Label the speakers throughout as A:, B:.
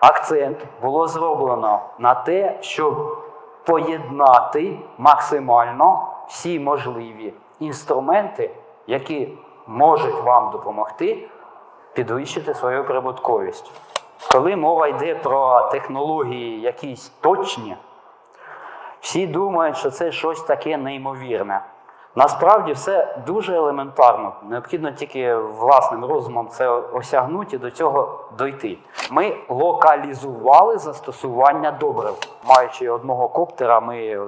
A: акцент було зроблено на те, щоб поєднати максимально всі можливі інструменти, які можуть вам допомогти підвищити свою прибутковість. Коли мова йде про технології якісь точні, всі думають, що це щось таке неймовірне. Насправді все дуже елементарно. Необхідно тільки власним розумом це осягнути і до цього дойти. Ми локалізували застосування добрив. Маючи одного коптера, ми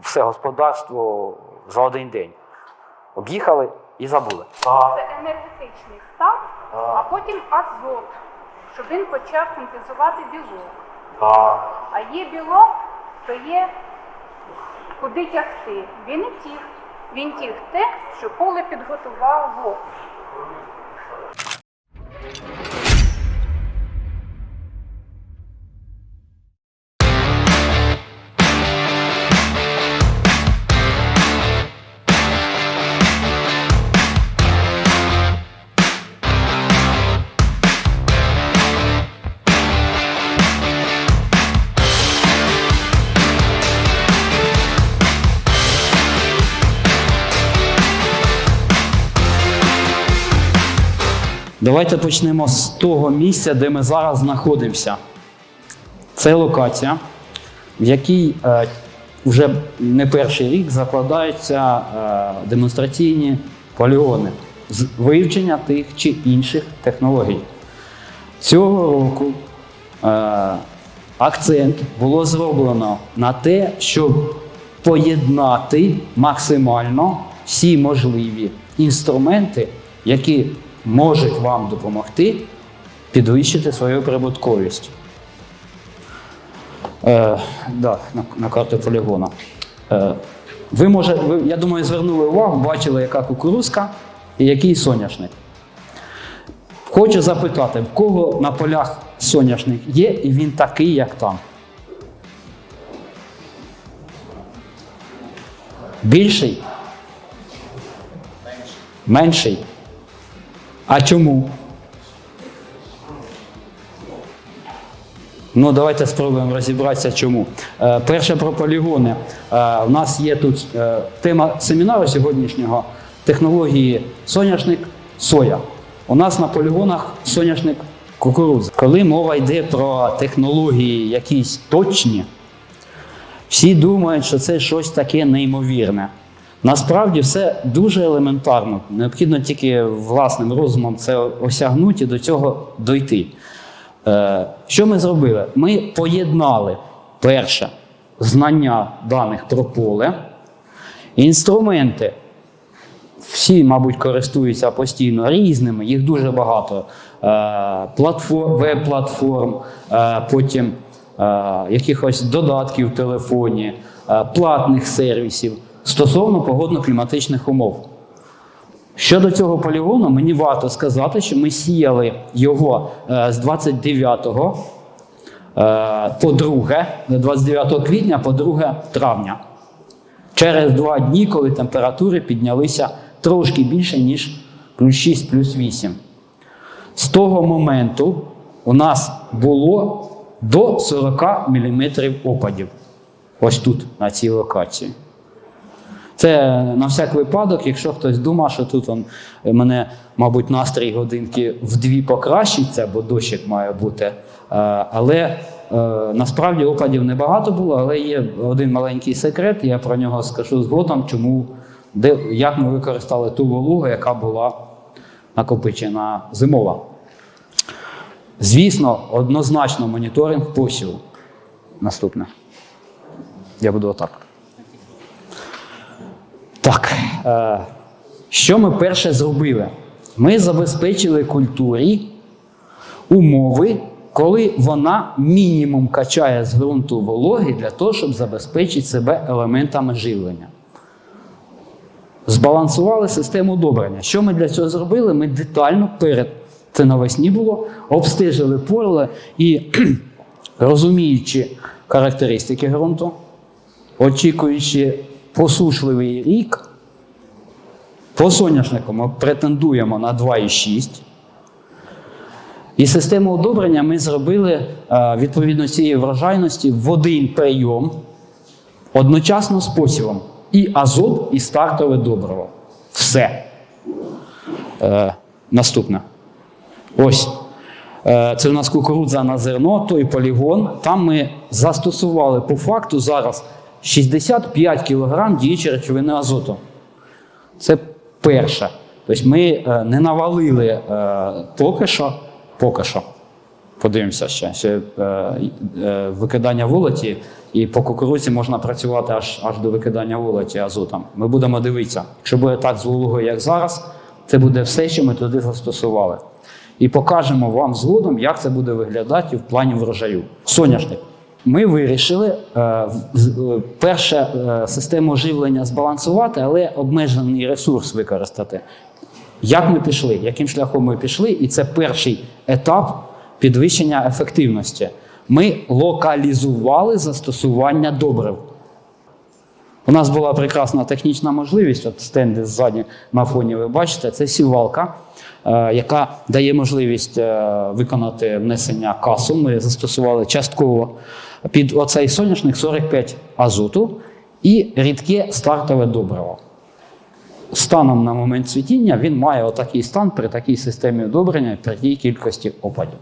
A: все господарство за один день об'їхали і забули.
B: Це енергетичний став, а потім азот, щоб він почав синтезувати білок. А є білок, то є куди тягти. Він і тіг. Він тіг те, що поле підготував
A: Давайте почнемо з того місця, де ми зараз знаходимося. Це локація, в якій е, вже не перший рік закладаються е, демонстраційні полігони з вивчення тих чи інших технологій. Цього року е, акцент було зроблено на те, щоб поєднати максимально всі можливі інструменти, які можуть вам допомогти підвищити свою прибутковість. Е, да, на, на карту полігона. Е, ви може, ви, я думаю, звернули увагу, бачили, яка кукурузка і який соняшник. Хочу запитати, в кого на полях соняшник є, і він такий, як там? Більший? Менший? А чому? Ну, давайте спробуємо розібратися, чому. Е, перше про полігони. Е, у нас є тут е, тема семінару сьогоднішнього технології соняшник соя. У нас на полігонах соняшник кукурудза. Коли мова йде про технології якісь точні, всі думають, що це щось таке неймовірне. Насправді все дуже елементарно. Необхідно тільки власним розумом це осягнути і до цього дойти. Е, Що ми зробили? Ми поєднали перше знання даних про поле, інструменти. Всі, мабуть, користуються постійно різними, їх дуже багато. Е, Платформ, веб-платформ, е, потім якихось додатків в телефоні, платних сервісів стосовно погодно-кліматичних умов. Щодо цього полігону, мені варто сказати, що ми сіяли його е, з 29 е, по 2, 29 квітня по 2 травня. Через два дні, коли температури піднялися трошки більше, ніж плюс 6, плюс 8. З того моменту у нас було до 40 мм опадів. Ось тут, на цій локації. Це на всяк випадок, якщо хтось думає, що тут он, е, мене, мабуть, настрій годинки вдві покращиться, бо дощик має бути. Е, Але е, насправді опадів небагато було, але є один маленький секрет, я про нього скажу згодом, чому, де, як ми використали ту вологу, яка була накопичена зимова. Звісно, однозначно моніторинг посіву. Наступне. Я буду отак. Так, е, що ми перше зробили? Ми забезпечили культурі умови, коли вона мінімум качає з ґрунту вологи для того, щоб забезпечити себе елементами живлення. Збалансували систему удобрення. Що ми для цього зробили? Ми детально перед це навесні було, обстежили поле і розуміючи характеристики ґрунту, очікуючи посушливий рік, по соняшнику ми претендуємо на 2,6. І систему удобрення ми зробили е, відповідно цієї врожайності в один прийом одночасно з посівом. І азот, і стартове добриво. Все. Е, наступне. Ось. Е, Це у нас кукурудза на зерно, той полігон. Там ми застосували по факту зараз 65 кг діючої речовини азоту. Це перше. Тобто ми е, не навалили е, поки що, поки що. Подивимося ще. ще е, викидання волоті, і по кукурудзі можна працювати аж, аж до викидання волоті азотом. Ми будемо дивитися. Якщо буде так з вологою, як зараз, це буде все, що ми туди застосували. І покажемо вам згодом, як це буде виглядати в плані врожаю. Соняшник. Ми вирішили е, е, перше е, систему живлення збалансувати, але обмежений ресурс використати. Як ми пішли, яким шляхом ми пішли, і це перший етап підвищення ефективності. Ми локалізували застосування добрив. У нас була прекрасна технічна можливість, от стенди ззаді на фоні ви бачите, це сівалка, е, яка дає можливість е, виконати внесення касу. Ми застосували частково під оцей соняшник 45 азоту і рідке стартове добриво. Станом на момент цвітіння він має отакий стан при такій системі одобрення при тій кількості опадів.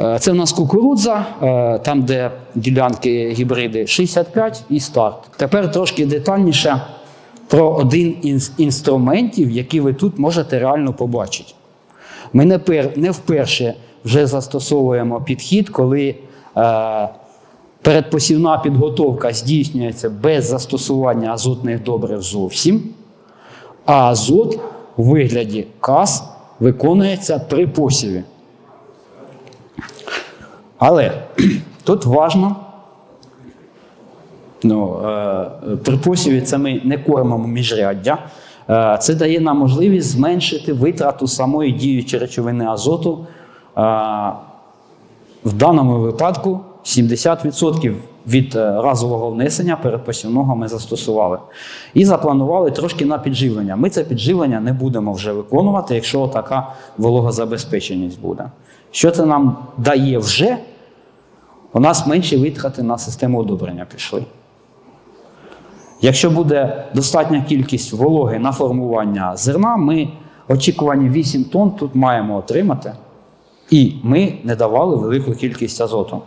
A: Е, Це в нас кукурудза, е, там, де ділянки гібриди 65 і старт. Тепер трошки детальніше про один із інструментів, які ви тут можете реально побачити. Ми не, пер, не вперше вже застосовуємо підхід, коли е, передпосівна підготовка здійснюється без застосування азотних добрив зовсім, а азот у вигляді кас виконується при посіві. Але тут важно, ну, е, при це ми не кормимо міжряддя. Е, це дає нам можливість зменшити витрату самої діючої речовини азоту. Е, в даному випадку 70% від е, разового внесення передпосівного ми застосували. І запланували трошки на підживлення. Ми це підживлення не будемо вже виконувати, якщо така вологозабезпеченість буде. Що це нам дає вже? У нас менші витрати на систему одобрення пішли. Якщо буде достатня кількість вологи на формування зерна, ми очікувані 8 тонн тут маємо отримати. І ми не давали велику кількість азоту.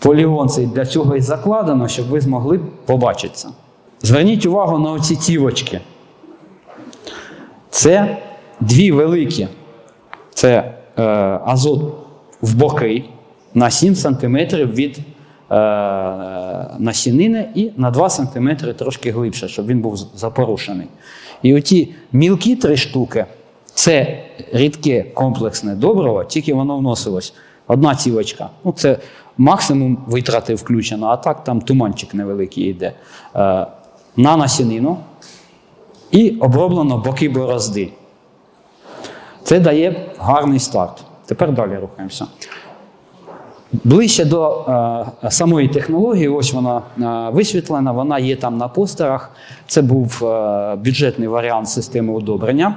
A: Полігон цей для цього і закладено, щоб ви змогли побачити це. Зверніть увагу на оці цівочки. Це дві великі. Це е, азот в боки на 7 см від е, насінини і на 2 см трошки глибше, щоб він був запорушений. І оті мілкі три штуки це рідке комплексне добриво, тільки воно вносилось. Одна цівочка. Ну, це максимум витрати включено, а так там туманчик невеликий йде. Е, на насінину і оброблено боки борозди. Це дає гарний старт. Тепер далі рухаємося. Ближче до е, самої технології, ось вона е, висвітлена, вона є там на постерах. Це був е, бюджетний варіант системи удобрення.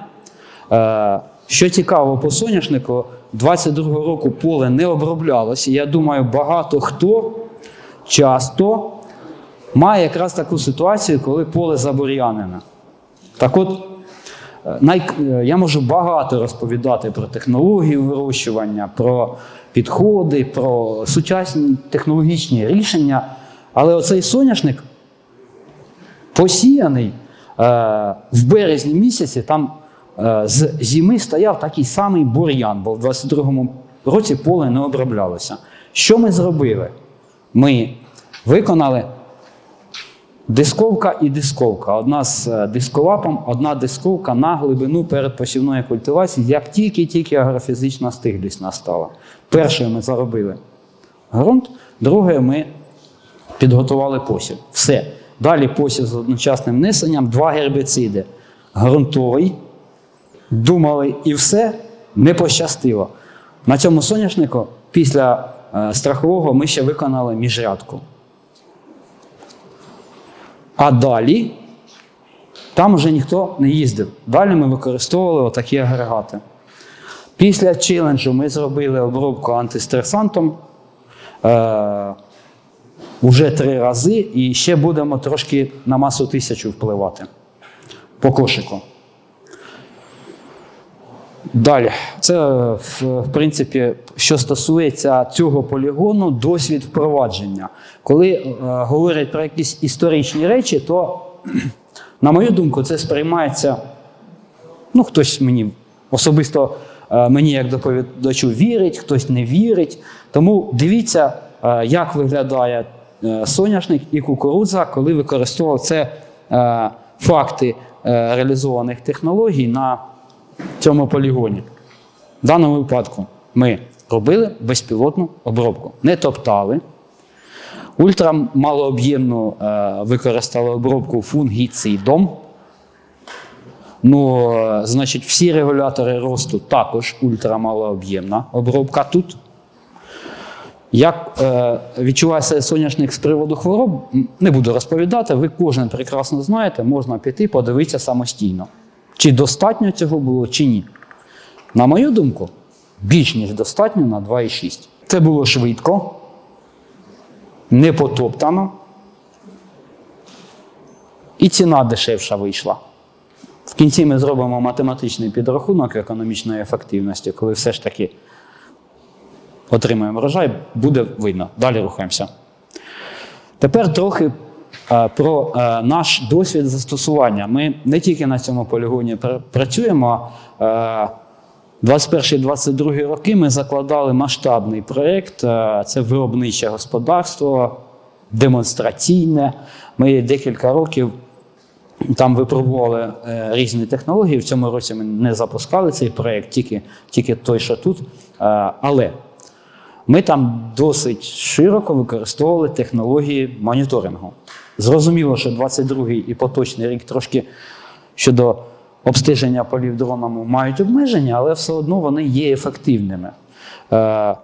A: Е, що цікаво по соняшнику, 22-го року поле не оброблялося. Я думаю, багато хто часто має якраз таку ситуацію, коли поле забур'янене. Так от, е, е, я можу багато розповідати про технологію вирощування, про підходи, про сучасні технологічні рішення. Але оцей соняшник посіяний е, в березні місяці, там з зими стояв такий самий бур'ян, бо в 22-му році поле не оброблялося. Що ми зробили? Ми виконали Дисковка і дисковка. Одна з е, дисковапом, одна дисковка на глибину передпосівної культивації, як тільки-тільки агрофізична стиглість настала. Першою ми заробили ґрунт, другою ми підготували посів. Все. Далі посів з одночасним внесенням, два гербіциди. Ґрунтовий, думали і все, не пощастило. На цьому соняшнику після е, страхового ми ще виконали міжрядку. А далі там вже ніхто не їздив. Далі ми використовували отакі агрегати. Після челенджу ми зробили обробку антистресантом е, вже три рази, і ще будемо трошки на масу тисячу впливати по кошику. Далі, це в, принципі, що стосується цього полігону, досвід впровадження. Коли е, говорять про якісь історичні речі, то, на мою думку, це сприймається. Ну, хтось мені особисто е, мені як доповідачу вірить, хтось не вірить. Тому дивіться, е, як виглядає е, соняшник і кукурудза, коли використовував це е, факти е, реалізованих технологій на цьому полігоні. В даному випадку ми робили безпілотну обробку, не топтали. Ультрамалооб'ємну е, використали обробку фунгіцидом. Ну, е, значить, всі регулятори росту також ультрамалооб'ємна обробка тут. Як е, відчувається соняшник з приводу хвороб, не буду розповідати, ви кожен прекрасно знаєте, можна піти, подивитися самостійно. Чи достатньо цього було, чи ні. На мою думку, більш ніж достатньо на 2,6. Це було швидко, не потоптано, і ціна дешевша вийшла. В кінці ми зробимо математичний підрахунок економічної ефективності, коли все ж таки отримаємо врожай, буде видно. Далі рухаємося. Тепер трохи про е, наш досвід застосування. Ми не тільки на цьому полігоні пр- працюємо. е, 21-22 роки ми закладали масштабний проєкт. е, Це виробниче господарство, демонстраційне. Ми декілька років там випробували е, різні технології. В цьому році ми не запускали цей проєкт, тільки, тільки той, що тут. Е, але ми там досить широко використовували технології моніторингу. Зрозуміло, що 22-й і поточний рік трошки щодо обстеження полів дронами мають обмеження, але все одно вони є ефективними. Е,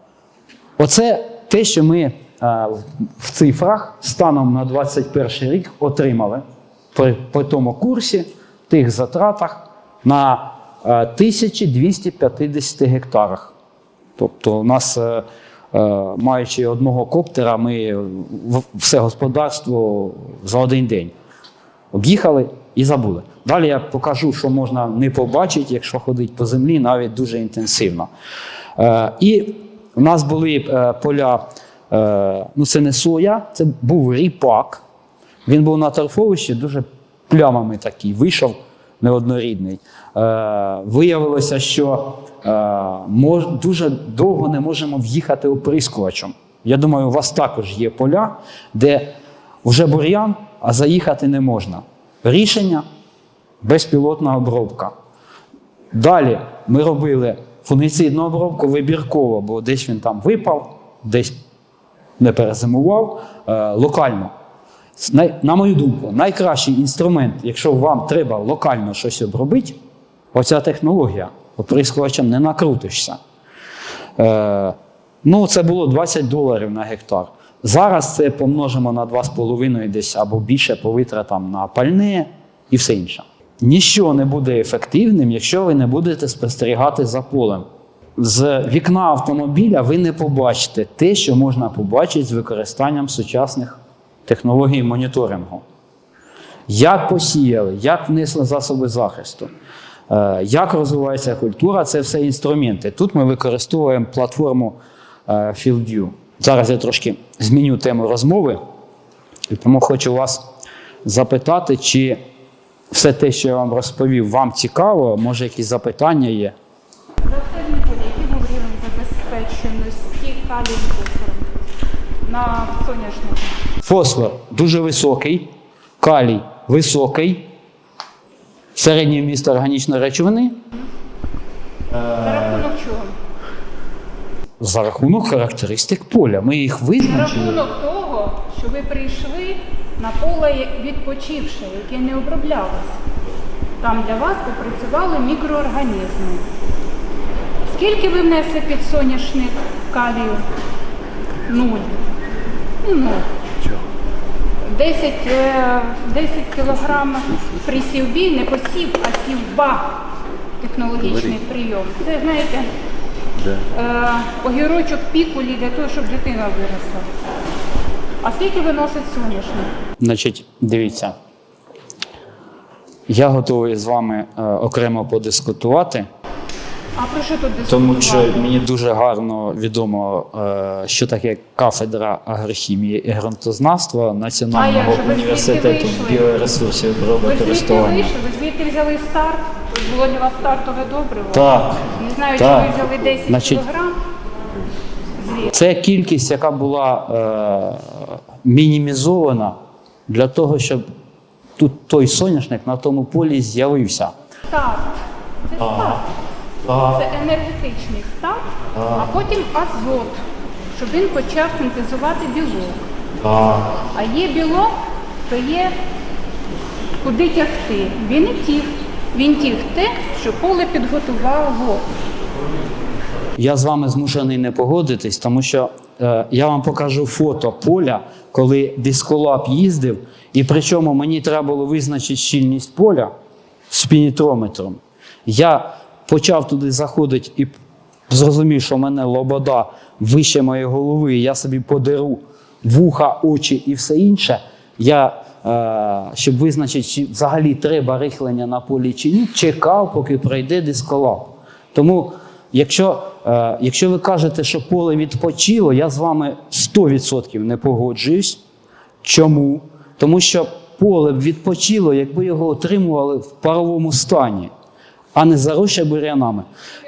A: Оце те, що ми е, в цифрах станом на 21 рік отримали при, при тому курсі, тих затратах на е, 1250 гектарах. Тобто, у нас, е, е, маючи одного коптера, ми в- все господарство за один день об'їхали і забули. Далі я покажу, що можна не побачити, якщо ходить по землі, навіть дуже інтенсивно. Е, і у нас були е, поля, е, ну це не соя, це був ріпак. Він був на торфовищі, дуже плямами такий, вийшов неоднорідний. Е, виявилося, що е, дуже довго не можемо в'їхати оприскувачем. Я думаю, у вас також є поля, де вже бур'ян, а заїхати не можна. Рішення безпілотна обробка. Далі ми робили фунгіцидну обробку вибірково, бо десь він там випав, десь не перезимував е, локально. На мою думку, найкращий інструмент, якщо вам треба локально щось обробити, оця технологія. Оприскувачем не накрутишся. Е, ну, це було 20 доларів на гектар. Зараз це помножимо на 2,5 десь або більше по витратам на пальне і все інше. Ніщо не буде ефективним, якщо ви не будете спостерігати за полем. З вікна автомобіля ви не побачите те, що можна побачити з використанням сучасних технологій моніторингу. Як посіяли, як внесли засоби захисту, е, як розвивається культура, це все інструменти. Тут ми використовуємо платформу е, FieldView. Зараз я трошки зміню тему розмови, і тому хочу вас запитати, чи все те, що я вам розповів, вам цікаво, може якісь запитання є.
B: Доктор Ніколі, який був рівень забезпеченості фосфором на соняшнику?
A: Фосфор дуже високий, калій високий, середнє вміст органічної речовини
B: За рахунок чого?
A: за рахунок характеристик поля. Ми їх
B: За рахунок того, що ви прийшли на поле відпочивши, яке не оброблялося. Там для вас попрацювали мікроорганізми. Скільки ви внесли під соняшник калію? Нуль. Ну, нуль. 10, е, 10 кілограм присівбій, не посів, а сівба. Технологічний прийом. Це, знаєте, Е, огірочок пікулі для того, щоб дитина виросла. А скільки виносить соняшник?
A: Значить, дивіться. Я готовий з вами е, окремо подискутувати,
B: А про що тут
A: тому що мені дуже гарно відомо, е, що таке кафедра агрохімії і ґрунтознавства
B: А як
A: Національного
B: ви звідки
A: університету біоресурсів
B: Ви звідти вийшли? Ви звідти взяли старт? Було для вас стартове добриво?
A: Так.
B: Не знаю,
A: Так.
B: чи ви взяли 10
A: Значить,
B: кілограм.
A: Це кількість, яка була е, мінімізована для того, щоб тут той соняшник на тому полі з'явився.
B: Старт. Це старт. Це енергетичний старт, а потім азот, щоб він почав синтезувати білок. А є білок, то є куди тягти. Він і тіг. Він тіг те, що поле підготувало.
A: Я з вами змушений не погодитись, тому що е, я вам покажу фото поля, коли дисколап їздив, і причому мені треба було визначити щільність поля спінітрометром. Я почав туди заходити і зрозумів, що в мене лобода вище моєї голови, я собі подеру вуха, очі і все інше. Я, е, щоб визначити, чи взагалі треба рихлення на полі чи ні, чекав, поки пройде дисколап. Тому, якщо, е, якщо ви кажете, що поле відпочило, я з вами 100% не погоджуюсь. Чому? Тому що поле б відпочило, якби його отримували в паровому стані, а не заросше бур'янами.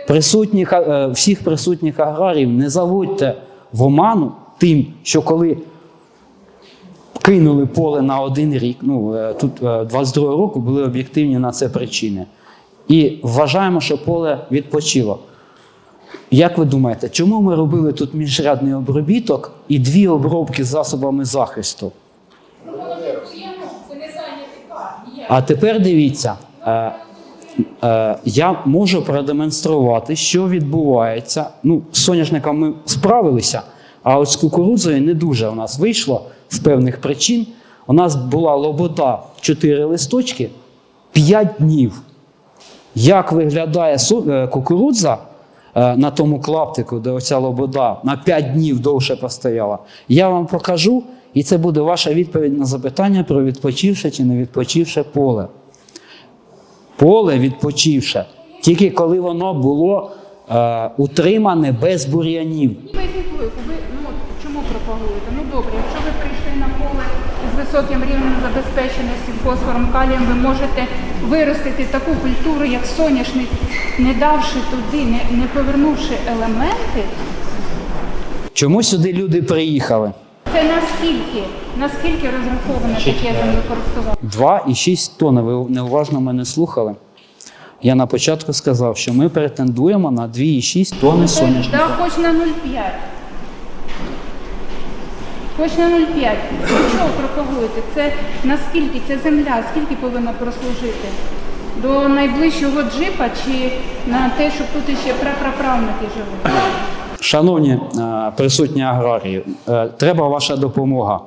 A: Присутніх, е, всіх присутніх аграріїв не заводьте в оману тим, що коли кинули поле на один рік, ну е, тут е, 22 року були об'єктивні на це причини. І вважаємо, що поле відпочило. Як ви думаєте, чому ми робили тут міжрядний обробіток і дві обробки з засобами захисту? А тепер дивіться, е, е, я можу продемонструвати, що відбувається. Ну, з соняшником ми справилися, а от з кукурудзою не дуже у нас вийшло з певних причин. У нас була лобода 4 листочки 5 днів. Як виглядає е, кукурудза е, на тому клаптику, де оця лобода на 5 днів довше постояла, я вам покажу, і це буде ваша відповідь на запитання про відпочивше чи не відпочивше поле. Поле відпочивше, тільки коли воно було е, утримане без бур'янів.
B: Ну, чому пропагуєте? Ну добре, якщо ви прийшли на поле з високим рівнем забезпеченості фосфором, калієм, ви можете виростити таку культуру, як соняшник, не давши туди, не, не повернувши елементи.
A: Чому сюди люди приїхали?
B: Це наскільки, наскільки розраховане таке землекористування?
A: 2,6 тонн. Ви неуважно мене слухали. Я на початку сказав, що ми претендуємо на 2,6 тонни соняшника.
B: Да, хоч на 0,5. Хоч на 0,5. Що ви пропагуєте? Це наскільки ця земля, скільки повинна прослужити? До найближчого джипа чи на те, щоб тут ще прапраправники жили?
A: Шановні е, присутні аграрії, е, треба ваша допомога.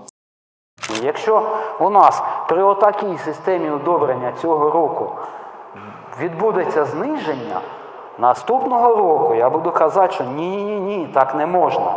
A: Якщо у нас при отакій системі удобрення цього року відбудеться зниження, наступного року я буду казати, що ні, ні, так не можна.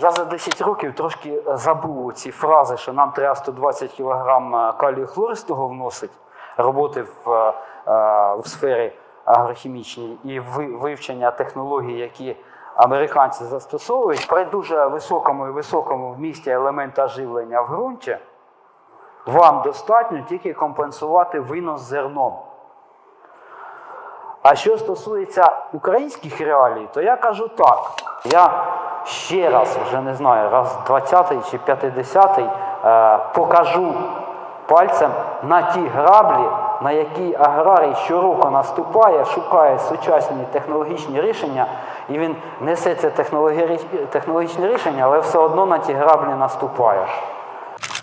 A: Я за 10 років трошки забув ці фрази, що нам треба 120 кг калію хлористого вносити, роботи в, е, е, в сфері агрохімічній і вивчення технологій, які американці застосовують, при дуже високому і високому вмісті елемента живлення в ґрунті, вам достатньо тільки компенсувати винос зерном. А що стосується українських реалій, то я кажу так. Я ще раз, вже не знаю, раз 20-й чи 50-й е, покажу пальцем на ті граблі, на який аграрій щороку наступає, шукає сучасні технологічні рішення, і він несе це технологі- технологічне рішення, але все одно на ті граблі наступає.